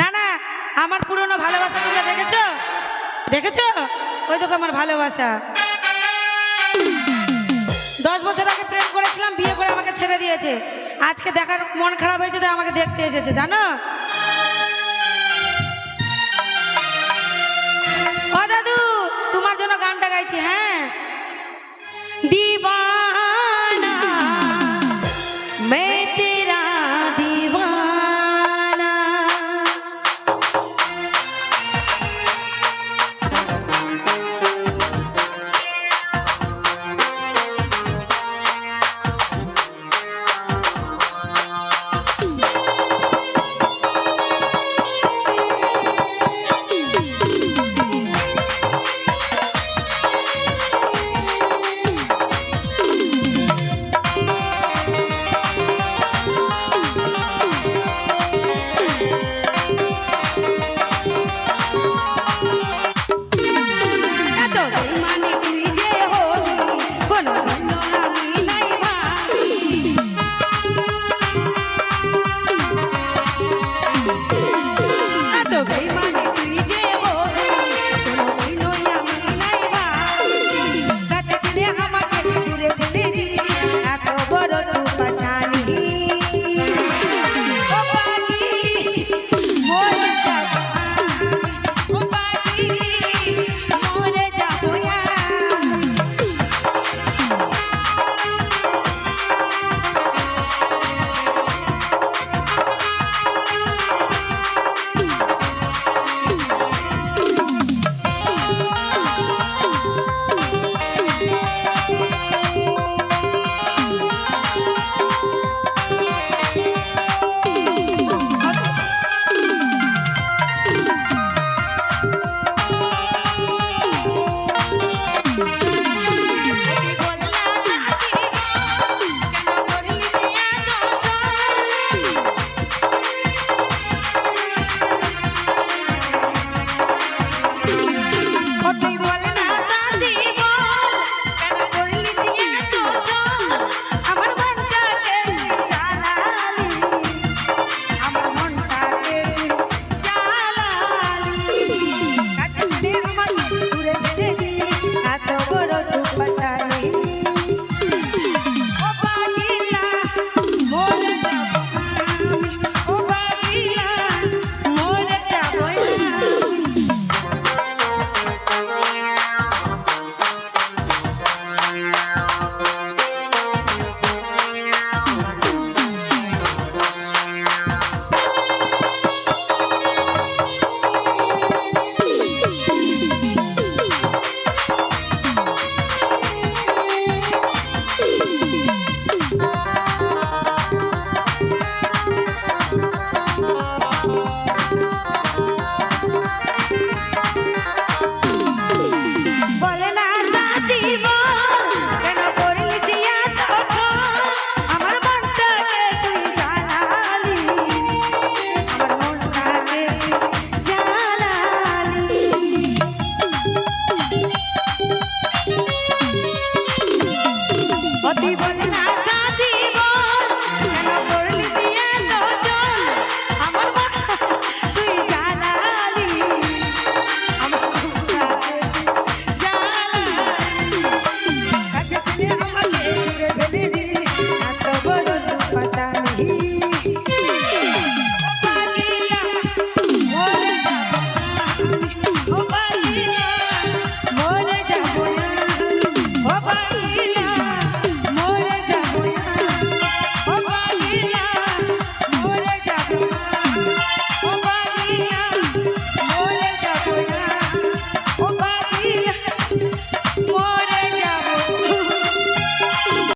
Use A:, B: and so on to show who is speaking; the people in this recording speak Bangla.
A: না না, আমার পুরনো ভালোবাসা তুমি দেখেছ? দেখেছ? ওই দেখো আমার ভালোবাসা। দশ বছর আগে প্রেম করেছিলাম, বিয়ে করে আমাকে ছেড়ে দিয়েছে। আজকে দেখার মন খারাপ হয়েছে, তাই আমাকে দেখতে এসেছে, জানো? Go!